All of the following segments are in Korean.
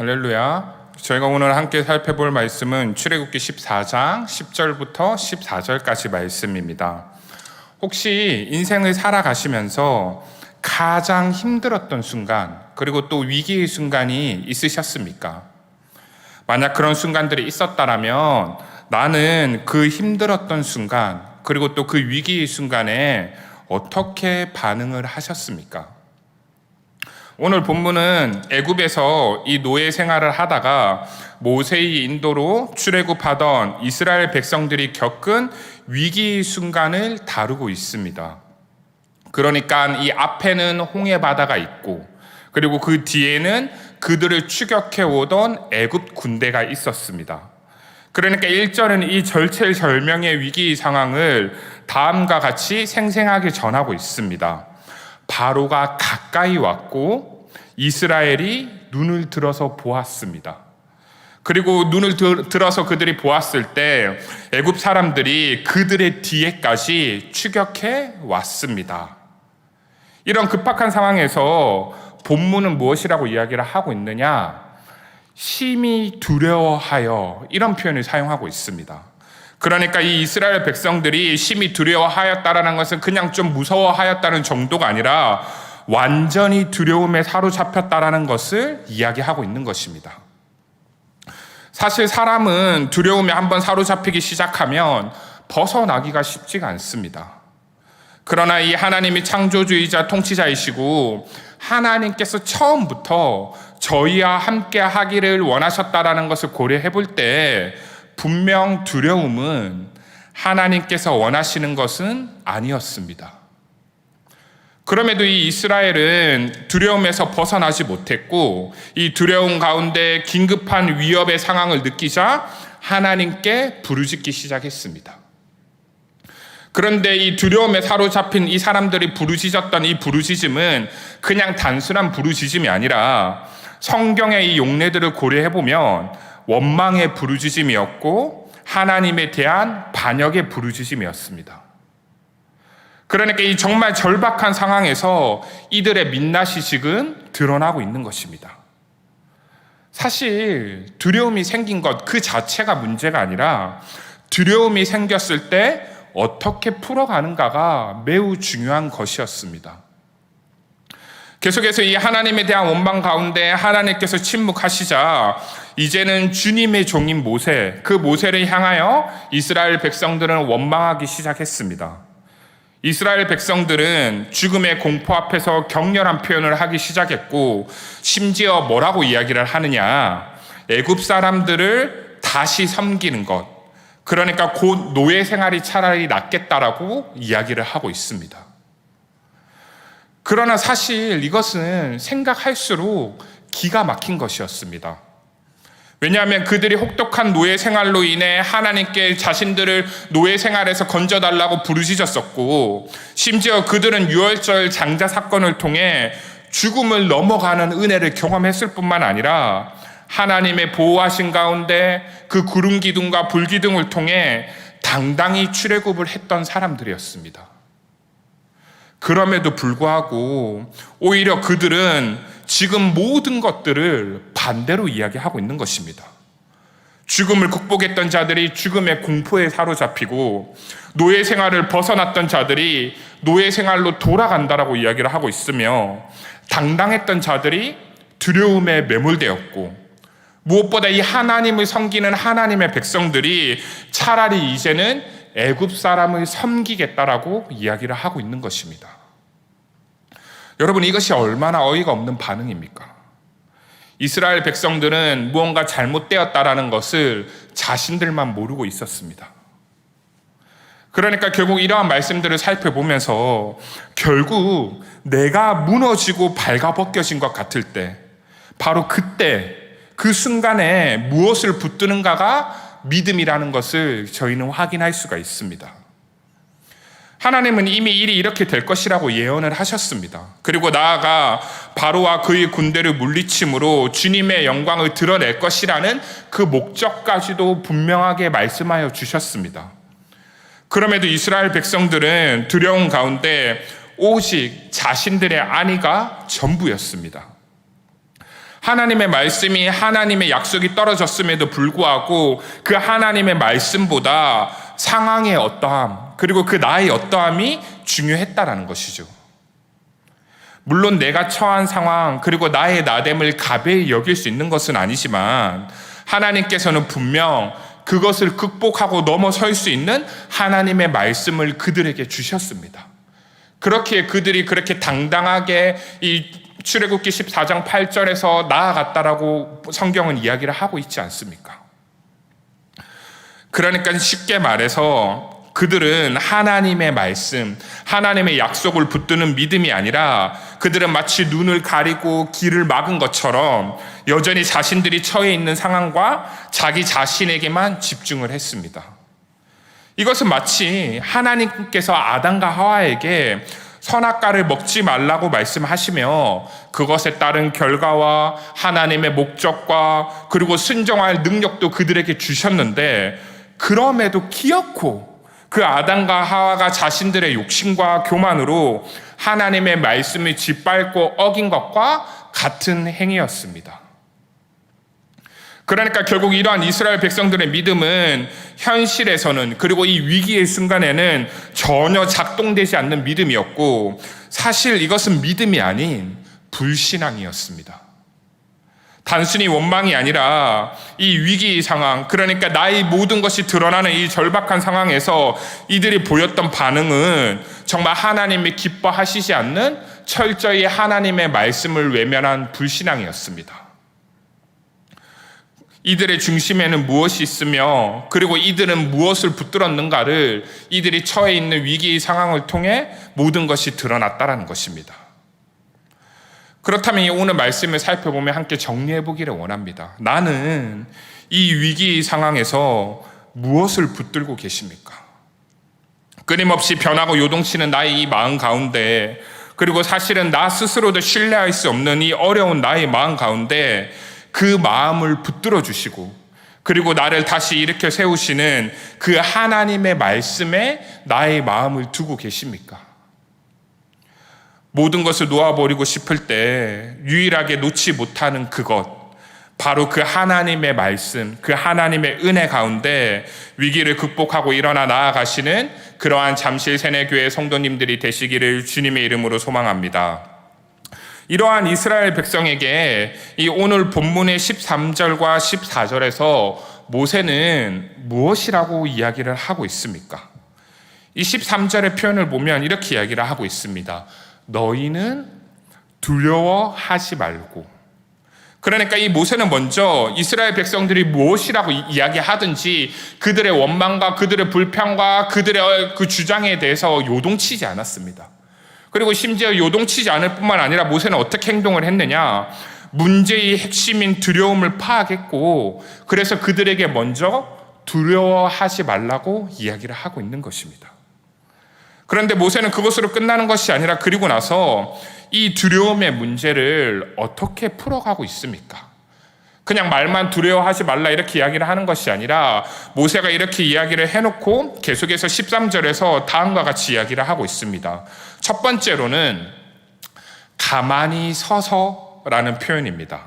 할렐루야. 저희가 오늘 함께 살펴볼 말씀은 출애굽기 14장 10절부터 14절까지 말씀입니다. 혹시 인생을 살아가시면서 가장 힘들었던 순간, 그리고 또 위기의 순간이 있으셨습니까? 만약 그런 순간들이 있었다라면 나는 그 힘들었던 순간, 그리고 또 그 위기의 순간에 어떻게 반응을 하셨습니까? 오늘 본문은 애굽에서 이 노예 생활을 하다가 모세의 인도로 출애굽하던 이스라엘 백성들이 겪은 위기 순간을 다루고 있습니다. 그러니까 이 앞에는 홍해 바다가 있고 그리고 그 뒤에는 그들을 추격해 오던 애굽 군대가 있었습니다. 그러니까 1절은 이 절체절명의 위기 상황을 다음과 같이 생생하게 전하고 있습니다. 바로가 가까이 왔고 이스라엘이 눈을 들어서 보았습니다. 그리고 눈을 들어서 그들이 보았을 때 애굽 사람들이 그들의 뒤에까지 추격해 왔습니다. 이런 급박한 상황에서 본문은 무엇이라고 이야기를 하고 있느냐? 심히 두려워하여 이런 표현을 사용하고 있습니다. 그러니까 이 이스라엘 백성들이 심히 두려워하였다라는 것은 그냥 좀 무서워하였다는 정도가 아니라 완전히 두려움에 사로잡혔다라는 것을 이야기하고 있는 것입니다. 사실 사람은 두려움에 한번 사로잡히기 시작하면 벗어나기가 쉽지가 않습니다. 그러나 이 하나님이 창조주이자 통치자이시고 하나님께서 처음부터 저희와 함께 하기를 원하셨다라는 것을 고려해 볼 때 분명 두려움은 하나님께서 원하시는 것은 아니었습니다. 그럼에도 이 이스라엘은 두려움에서 벗어나지 못했고 이 두려움 가운데 긴급한 위협의 상황을 느끼자 하나님께 부르짖기 시작했습니다. 그런데 이 두려움에 사로잡힌 이 사람들이 부르짖었던 이 부르짖음은 그냥 단순한 부르짖음이 아니라 성경의 이 용례들을 고려해 보면 원망의 부르짖음이었고 하나님에 대한 반역의 부르짖음이었습니다. 그러니까 이 정말 절박한 상황에서 이들의 민낯이식은 드러나고 있는 것입니다. 사실 두려움이 생긴 것 그 자체가 문제가 아니라 두려움이 생겼을 때 어떻게 풀어가는가가 매우 중요한 것이었습니다. 계속해서 이 하나님에 대한 원망 가운데 하나님께서 침묵하시자 이제는 주님의 종인 모세, 그 모세를 향하여 이스라엘 백성들은 원망하기 시작했습니다. 이스라엘 백성들은 죽음의 공포 앞에서 격렬한 표현을 하기 시작했고 심지어 뭐라고 이야기를 하느냐 애굽 사람들을 다시 섬기는 것 그러니까 곧 노예 생활이 차라리 낫겠다라고 이야기를 하고 있습니다. 그러나 사실 이것은 생각할수록 기가 막힌 것이었습니다. 왜냐하면 그들이 혹독한 노예 생활로 인해 하나님께 자신들을 노예 생활에서 건져달라고 부르짖었었고, 심지어 그들은 유월절 장자 사건을 통해 죽음을 넘어가는 은혜를 경험했을 뿐만 아니라 하나님의 보호하신 가운데 그 구름 기둥과 불 기둥을 통해 당당히 출애굽을 했던 사람들이었습니다. 그럼에도 불구하고 오히려 그들은 지금 모든 것들을 반대로 이야기하고 있는 것입니다. 죽음을 극복했던 자들이 죽음의 공포에 사로잡히고 노예 생활을 벗어났던 자들이 노예 생활로 돌아간다라고 이야기를 하고 있으며 당당했던 자들이 두려움에 매몰되었고 무엇보다 이 하나님을 섬기는 하나님의 백성들이 차라리 이제는 애굽 사람을 섬기겠다라고 이야기를 하고 있는 것입니다. 여러분 이것이 얼마나 어이가 없는 반응입니까? 이스라엘 백성들은 무언가 잘못되었다라는 것을 자신들만 모르고 있었습니다. 그러니까 결국 이러한 말씀들을 살펴보면서 결국 내가 무너지고 발가벗겨진 것 같을 때 바로 그때 그 순간에 무엇을 붙드는가가 믿음이라는 것을 저희는 확인할 수가 있습니다. 하나님은 이미 일이 이렇게 될 것이라고 예언을 하셨습니다. 그리고 나아가 바로와 그의 군대를 물리침으로 주님의 영광을 드러낼 것이라는 그 목적까지도 분명하게 말씀하여 주셨습니다. 그럼에도 이스라엘 백성들은 두려운 가운데 오직 자신들의 안위가 전부였습니다. 하나님의 말씀이 하나님의 약속이 떨어졌음에도 불구하고 그 하나님의 말씀보다 상황의 어떠함, 그리고 그 나의 어떠함이 중요했다라는 것이죠. 물론 내가 처한 상황, 그리고 나의 나됨을 가벼이 여길 수 있는 것은 아니지만 하나님께서는 분명 그것을 극복하고 넘어설 수 있는 하나님의 말씀을 그들에게 주셨습니다. 그렇게 그들이 그렇게 당당하게 이 출애굽기 14장 8절에서 나아갔다라고 성경은 이야기를 하고 있지 않습니까? 그러니까 쉽게 말해서 그들은 하나님의 말씀, 하나님의 약속을 붙드는 믿음이 아니라 그들은 마치 눈을 가리고 길을 막은 것처럼 여전히 자신들이 처해 있는 상황과 자기 자신에게만 집중을 했습니다. 이것은 마치 하나님께서 아담과 하와에게 선악과를 먹지 말라고 말씀하시며 그것에 따른 결과와 하나님의 목적과 그리고 순종할 능력도 그들에게 주셨는데 그럼에도 기어코 그 아담과 하와가 자신들의 욕심과 교만으로 하나님의 말씀을 짓밟고 어긴 것과 같은 행위였습니다. 그러니까 결국 이러한 이스라엘 백성들의 믿음은 현실에서는 그리고 이 위기의 순간에는 전혀 작동되지 않는 믿음이었고 사실 이것은 믿음이 아닌 불신앙이었습니다. 단순히 원망이 아니라 이 위기 상황, 그러니까 나의 모든 것이 드러나는 이 절박한 상황에서 이들이 보였던 반응은 정말 하나님이 기뻐하시지 않는 철저히 하나님의 말씀을 외면한 불신앙이었습니다. 이들의 중심에는 무엇이 있으며 그리고 이들은 무엇을 붙들었는가를 이들이 처해 있는 위기의 상황을 통해 모든 것이 드러났다라는 것입니다. 그렇다면 오늘 말씀을 살펴보면 함께 정리해 보기를 원합니다. 나는 이 위기 상황에서 무엇을 붙들고 계십니까? 끊임없이 변하고 요동치는 나의 이 마음 가운데 그리고 사실은 나 스스로도 신뢰할 수 없는 이 어려운 나의 마음 가운데 그 마음을 붙들어 주시고 그리고 나를 다시 일으켜 세우시는 그 하나님의 말씀에 나의 마음을 두고 계십니까? 모든 것을 놓아버리고 싶을 때 유일하게 놓지 못하는 그것, 바로 그 하나님의 말씀, 그 하나님의 은혜 가운데 위기를 극복하고 일어나 나아가시는 그러한 잠실 세내교회 성도님들이 되시기를 주님의 이름으로 소망합니다. 이러한 이스라엘 백성에게 이 오늘 본문의 13절과 14절에서 모세는 무엇이라고 이야기를 하고 있습니까? 이 13절의 표현을 보면 이렇게 이야기를 하고 있습니다. 너희는 두려워하지 말고. 그러니까 이 모세는 먼저 이스라엘 백성들이 무엇이라고 이야기하든지 그들의 원망과 그들의 불평과 그들의 그 주장에 대해서 요동치지 않았습니다. 그리고 심지어 요동치지 않을 뿐만 아니라 모세는 어떻게 행동을 했느냐? 문제의 핵심인 두려움을 파악했고, 그래서 그들에게 먼저 두려워하지 말라고 이야기를 하고 있는 것입니다. 그런데 모세는 그것으로 끝나는 것이 아니라 그리고 나서 이 두려움의 문제를 어떻게 풀어가고 있습니까? 그냥 말만 두려워하지 말라 이렇게 이야기를 하는 것이 아니라 모세가 이렇게 이야기를 해놓고 계속해서 13절에서 다음과 같이 이야기를 하고 있습니다. 첫 번째로는 가만히 서서라는 표현입니다.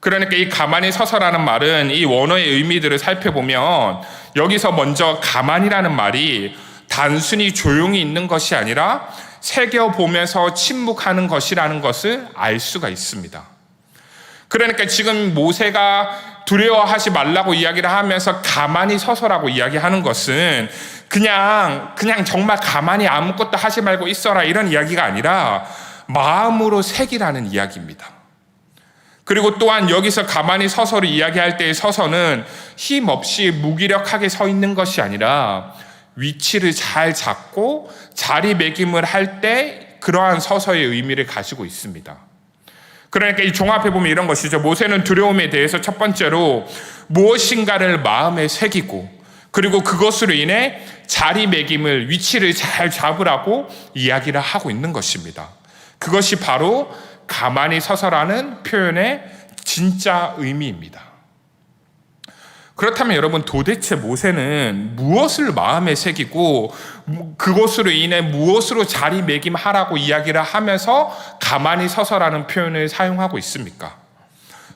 그러니까 이 가만히 서서라는 말은 이 원어의 의미들을 살펴보면 여기서 먼저 가만히라는 말이 단순히 조용히 있는 것이 아니라 새겨보면서 침묵하는 것이라는 것을 알 수가 있습니다. 그러니까 지금 모세가 두려워하지 말라고 이야기를 하면서 가만히 서서라고 이야기하는 것은 그냥, 그냥 정말 가만히 아무것도 하지 말고 있어라 이런 이야기가 아니라 마음으로 새기라는 이야기입니다. 그리고 또한 여기서 가만히 서서를 이야기할 때의 서서는 힘 없이 무기력하게 서 있는 것이 아니라 위치를 잘 잡고 자리매김을 할 때 그러한 서서의 의미를 가지고 있습니다. 그러니까 이 종합해 보면 이런 것이죠. 모세는 두려움에 대해서 첫 번째로 무엇인가를 마음에 새기고 그리고 그것으로 인해 자리매김을 위치를 잘 잡으라고 이야기를 하고 있는 것입니다. 그것이 바로 가만히 서서라는 표현의 진짜 의미입니다. 그렇다면 여러분 도대체 모세는 무엇을 마음에 새기고 그것으로 인해 무엇으로 자리매김하라고 이야기를 하면서 가만히 서서라는 표현을 사용하고 있습니까?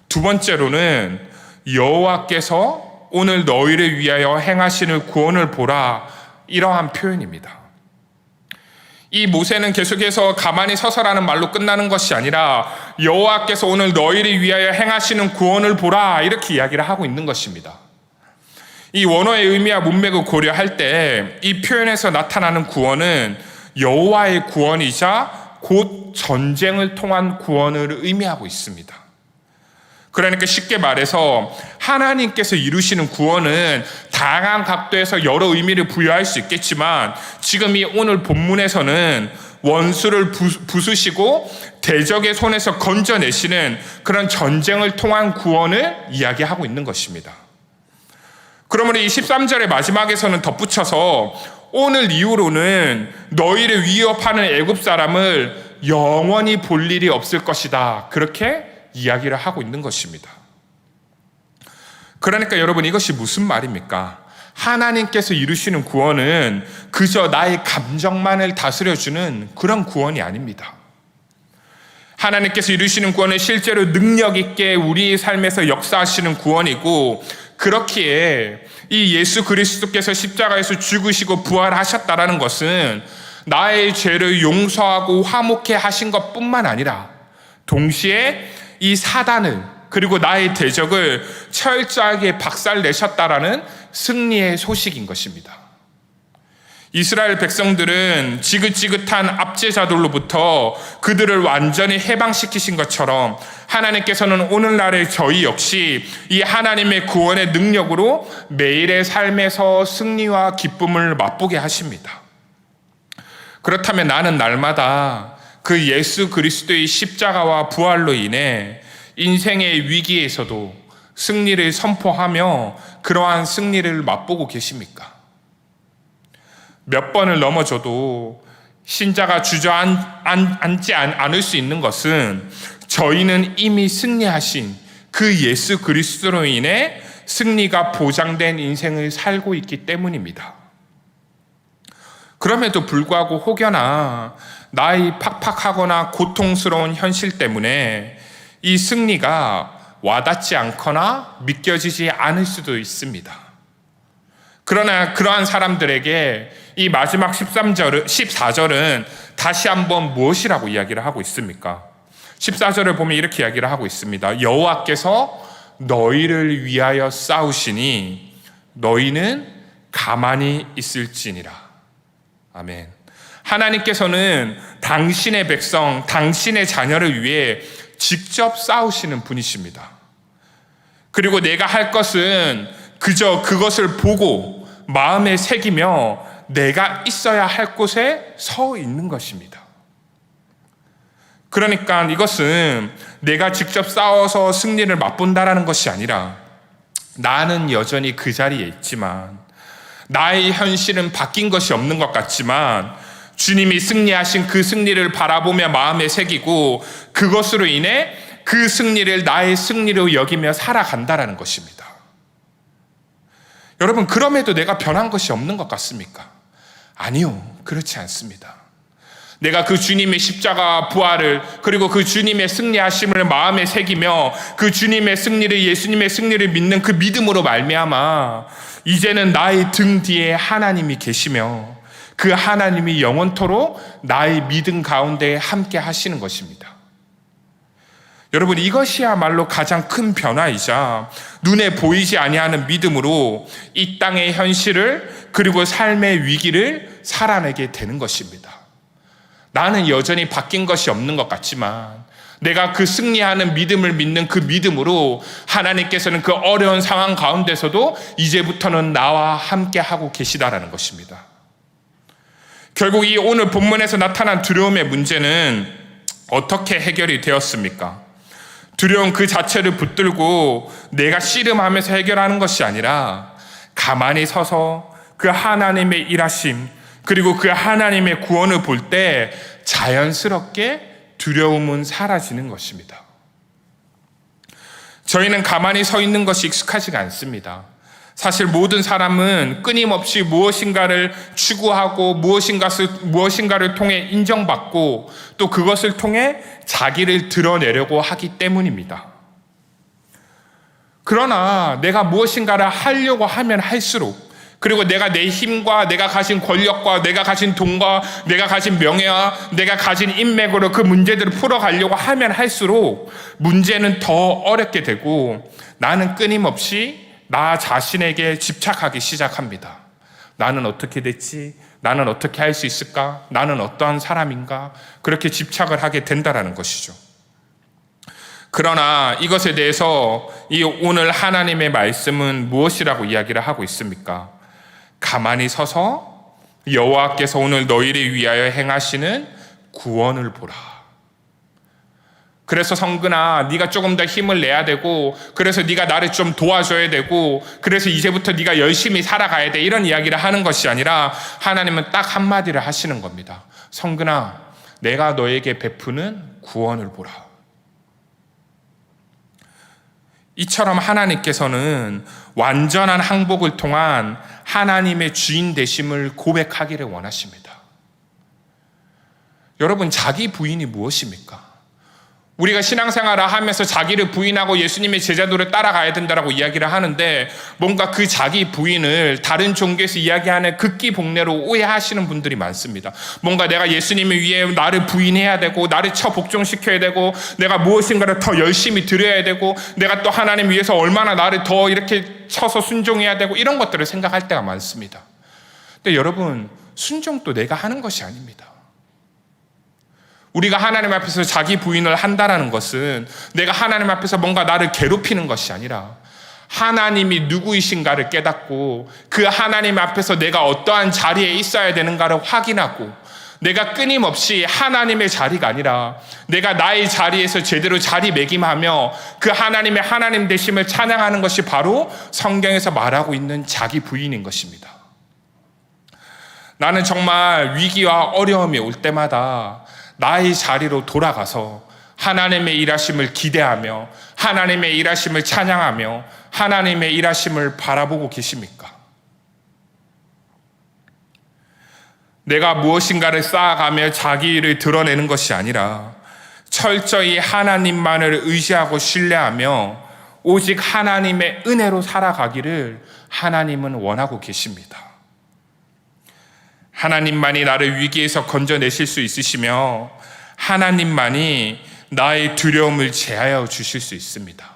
두 번째로는 여호와께서 오늘 너희를 위하여 행하시는 구원을 보라 이러한 표현입니다. 이 모세는 계속해서 가만히 서서라는 말로 끝나는 것이 아니라 여호와께서 오늘 너희를 위하여 행하시는 구원을 보라 이렇게 이야기를 하고 있는 것입니다. 이 원어의 의미와 문맥을 고려할 때 이 표현에서 나타나는 구원은 여호와의 구원이자 곧 전쟁을 통한 구원을 의미하고 있습니다. 그러니까 쉽게 말해서 하나님께서 이루시는 구원은 다양한 각도에서 여러 의미를 부여할 수 있겠지만 지금 이 오늘 본문에서는 원수를 부- 부수시고 대적의 손에서 건져내시는 그런 전쟁을 통한 구원을 이야기하고 있는 것입니다. 그러므로 이 13절의 마지막에서는 덧붙여서 오늘 이후로는 너희를 위협하는 애굽 사람을 영원히 볼 일이 없을 것이다. 그렇게 이야기를 하고 있는 것입니다. 그러니까 여러분 이것이 무슨 말입니까? 하나님께서 이루시는 구원은 그저 나의 감정만을 다스려주는 그런 구원이 아닙니다. 하나님께서 이루시는 구원은 실제로 능력 있게 우리의 삶에서 역사하시는 구원이고 그렇기에 이 예수 그리스도께서 십자가에서 죽으시고 부활하셨다라는 것은 나의 죄를 용서하고 화목해 하신 것 뿐만 아니라 동시에 이 사단을 그리고 나의 대적을 철저하게 박살내셨다라는 승리의 소식인 것입니다. 이스라엘 백성들은 지긋지긋한 압제자들로부터 그들을 완전히 해방시키신 것처럼 하나님께서는 오늘날의 저희 역시 이 하나님의 구원의 능력으로 매일의 삶에서 승리와 기쁨을 맛보게 하십니다. 그렇다면 나는 날마다 그 예수 그리스도의 십자가와 부활로 인해 인생의 위기에서도 승리를 선포하며 그러한 승리를 맛보고 계십니까? 몇 번을 넘어져도 신자가 주저앉지 않을 수 있는 것은 저희는 이미 승리하신 그 예수 그리스도로 인해 승리가 보장된 인생을 살고 있기 때문입니다. 그럼에도 불구하고 혹여나 나의 팍팍하거나 고통스러운 현실 때문에 이 승리가 와닿지 않거나 믿겨지지 않을 수도 있습니다. 그러나 그러한 사람들에게 이 마지막 13절, 14절은 다시 한번 무엇이라고 이야기를 하고 있습니까? 14절을 보면 이렇게 이야기를 하고 있습니다. 여호와께서 너희를 위하여 싸우시니 너희는 가만히 있을지니라. 아멘. 하나님께서는 당신의 백성, 당신의 자녀를 위해 직접 싸우시는 분이십니다. 그리고 내가 할 것은 그저 그것을 보고 마음에 새기며 내가 있어야 할 곳에 서 있는 것입니다. 그러니까 이것은 내가 직접 싸워서 승리를 맛본다라는 것이 아니라 나는 여전히 그 자리에 있지만 나의 현실은 바뀐 것이 없는 것 같지만 주님이 승리하신 그 승리를 바라보며 마음에 새기고 그것으로 인해 그 승리를 나의 승리로 여기며 살아간다라는 것입니다. 여러분, 그럼에도 내가 변한 것이 없는 것 같습니까? 아니요, 그렇지 않습니다. 내가 그 주님의 십자가 부활을 그리고 그 주님의 승리하심을 마음에 새기며 그 주님의 승리를 예수님의 승리를 믿는 그 믿음으로 말미암아 이제는 나의 등 뒤에 하나님이 계시며 그 하나님이 영원토록 나의 믿음 가운데 함께 하시는 것입니다. 여러분 이것이야말로 가장 큰 변화이자 눈에 보이지 아니하는 믿음으로 이 땅의 현실을 그리고 삶의 위기를 살아내게 되는 것입니다. 나는 여전히 바뀐 것이 없는 것 같지만 내가 그 승리하는 믿음을 믿는 그 믿음으로 하나님께서는 그 어려운 상황 가운데서도 이제부터는 나와 함께 하고 계시다라는 것입니다. 결국 이 오늘 본문에서 나타난 두려움의 문제는 어떻게 해결이 되었습니까? 두려움 그 자체를 붙들고 내가 씨름하면서 해결하는 것이 아니라 가만히 서서 그 하나님의 일하심 그리고 그 하나님의 구원을 볼 때 자연스럽게 두려움은 사라지는 것입니다. 저희는 가만히 서 있는 것이 익숙하지가 않습니다. 사실 모든 사람은 끊임없이 무엇인가를 추구하고 무엇인가를, 무엇인가를 통해 인정받고 또 그것을 통해 자기를 드러내려고 하기 때문입니다. 그러나 내가 무엇인가를 하려고 하면 할수록 그리고 내가 내 힘과 내가 가진 권력과 내가 가진 돈과 내가 가진 명예와 내가 가진 인맥으로 그 문제들을 풀어가려고 하면 할수록 문제는 더 어렵게 되고 나는 끊임없이 나 자신에게 집착하기 시작합니다. 나는 어떻게 됐지? 나는 어떻게 할 수 있을까? 나는 어떠한 사람인가? 그렇게 집착을 하게 된다라는 것이죠. 그러나 이것에 대해서 이 오늘 하나님의 말씀은 무엇이라고 이야기를 하고 있습니까? 가만히 서서 여호와께서 오늘 너희를 위하여 행하시는 구원을 보라. 그래서 성근아, 네가 조금 더 힘을 내야 되고, 그래서 네가 나를 좀 도와줘야 되고, 그래서 이제부터 네가 열심히 살아가야 돼. 이런 이야기를 하는 것이 아니라 하나님은 딱 한마디를 하시는 겁니다. 성근아, 내가 너에게 베푸는 구원을 보라. 이처럼 하나님께서는 완전한 항복을 통한 하나님의 주인 되심을 고백하기를 원하십니다. 여러분, 자기 부인이 무엇입니까? 우리가 신앙생활을 하면서 자기를 부인하고 예수님의 제자도를 따라가야 된다라고 이야기를 하는데 뭔가 그 자기 부인을 다른 종교에서 이야기하는 극기 복례로 오해하시는 분들이 많습니다. 뭔가 내가 예수님을 위해 나를 부인해야 되고 나를 처 복종시켜야 되고 내가 무엇인가를 더 열심히 드려야 되고 내가 또 하나님 위해서 얼마나 나를 더 이렇게 쳐서 순종해야 되고 이런 것들을 생각할 때가 많습니다. 근데 여러분 순종도 내가 하는 것이 아닙니다. 우리가 하나님 앞에서 자기 부인을 한다라는 것은 내가 하나님 앞에서 뭔가 나를 괴롭히는 것이 아니라 하나님이 누구이신가를 깨닫고 그 하나님 앞에서 내가 어떠한 자리에 있어야 되는가를 확인하고 내가 끊임없이 하나님의 자리가 아니라 내가 나의 자리에서 제대로 자리매김하며 그 하나님의 하나님 되심을 찬양하는 것이 바로 성경에서 말하고 있는 자기 부인인 것입니다. 나는 정말 위기와 어려움이 올 때마다 나의 자리로 돌아가서 하나님의 일하심을 기대하며 하나님의 일하심을 찬양하며 하나님의 일하심을 바라보고 계십니까? 내가 무엇인가를 쌓아가며 자기 일을 드러내는 것이 아니라 철저히 하나님만을 의지하고 신뢰하며 오직 하나님의 은혜로 살아가기를 하나님은 원하고 계십니다. 하나님만이 나를 위기에서 건져내실 수 있으시며 하나님만이 나의 두려움을 제하여 주실 수 있습니다.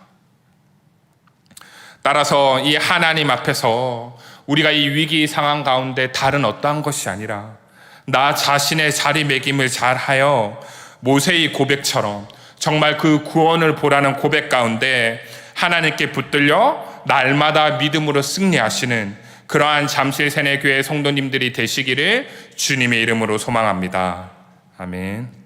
따라서 이 하나님 앞에서 우리가 이 위기 상황 가운데 다른 어떠한 것이 아니라 나 자신의 자리매김을 잘하여 모세의 고백처럼 정말 그 구원을 보라는 고백 가운데 하나님께 붙들려 날마다 믿음으로 승리하시는 그러한 잠실 세내교회 성도님들이 되시기를 주님의 이름으로 소망합니다. 아멘.